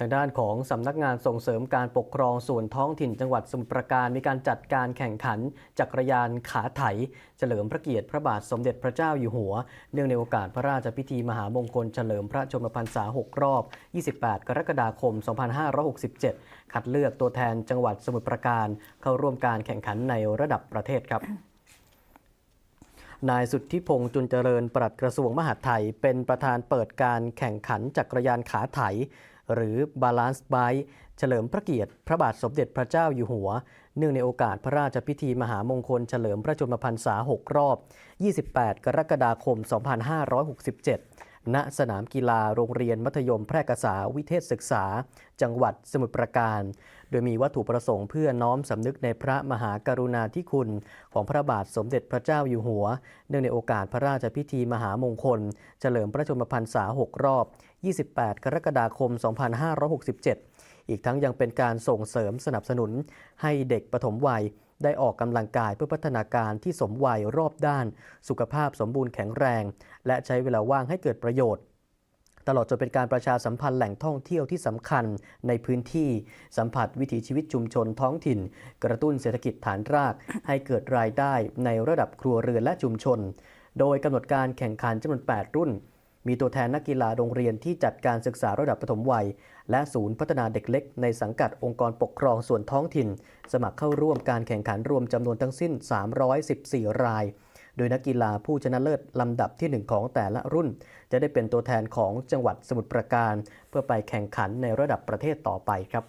ทางด้านของสำนักงานส่งเสริมการปกครองส่วนท้องถิ่นจังหวัดสมุทรปราการมีการจัดการแข่งขันจักรยานขาไถ เฉลิมพระเกียรติพระบาทสมเด็จพระเจ้าอยู่หัว เนื่องในโอกาสพระราชพิธีมหามงคลเฉลิมพระชนมพรรษา 6 รอบ 28 กรกฎาคม 2567 คัดเลือกตัวแทนจังหวัดสมุทรปราการ เข้าร่วมการแข่งขันในระดับประเทศครับ นายสุทธิพงศ์จุนเจริญปลัดกระทรวงมหาดไทย เป็นประธานเปิดการแข่งขันจักรยานขาไถ หรือ Balance Bike เฉลิมพระเกียรติ พระบาทสมเด็จพระเจ้าอยู่หัว เนื่องในโอกาสพระราชพิธีมหามงคลเฉลิมพระชนมพรรษา 6 รอบ 28 กรกฎาคม 2567 ณสนามกีฬาโรงเรียนมัธยมแพร่กษาวิเทศศึกษา จังหวัดสมุทรปราการ โดยมีวัตถุประสงค์เพื่อน้อมสำนึกในพระมหากรุณาธิคุณ ของพระบาทสมเด็จพระเจ้าอยู่หัว เนื่องในโอกาสพระราชพิธีมหามงคล เฉลิมพระชนมพรรษา 6 รอบ 28 กรกฎาคม 2567 อีกทั้งยังเป็นการส่งเสริมสนับสนุนให้เด็กปฐมวัย ได้ออกกำลังกายเพื่อพัฒนาการที่สมวัยรอบด้าน สุขภาพสมบูรณ์แข็งแรง และใช้เวลาว่างให้เกิดประโยชน์ตลอดจนเป็นการประชาสัมพันธ์แหล่งท่องเที่ยวที่สำคัญในพื้นที่สัมผัสวิถีชีวิตชุมชนท้องถิ่น กระตุ้นเศรษฐกิจฐานราก ให้เกิดรายได้ในระดับครัวเรือนและชุมชน โดยกำหนดการแข่งขันจำนวน 8 รุ่น มีตัวแทนนักกีฬาโรงเรียนที่จัดการศึกษาระดับประถมวัย และศูนย์พัฒนาเด็กเล็ก ในสังกัดองค์กรปกครองส่วนท้องถิ่น สมัครเข้าร่วมการแข่งขันรวมจำนวนทั้งสิ้น 314 ราย โดยนักกีฬาผู้ชนะเลิศลำดับที่ 1 ของแต่ละรุ่น จะได้เป็นตัวแทนของจังหวัดสมุทรปราการ เพื่อไปแข่งขันในระดับประเทศต่อไปครับ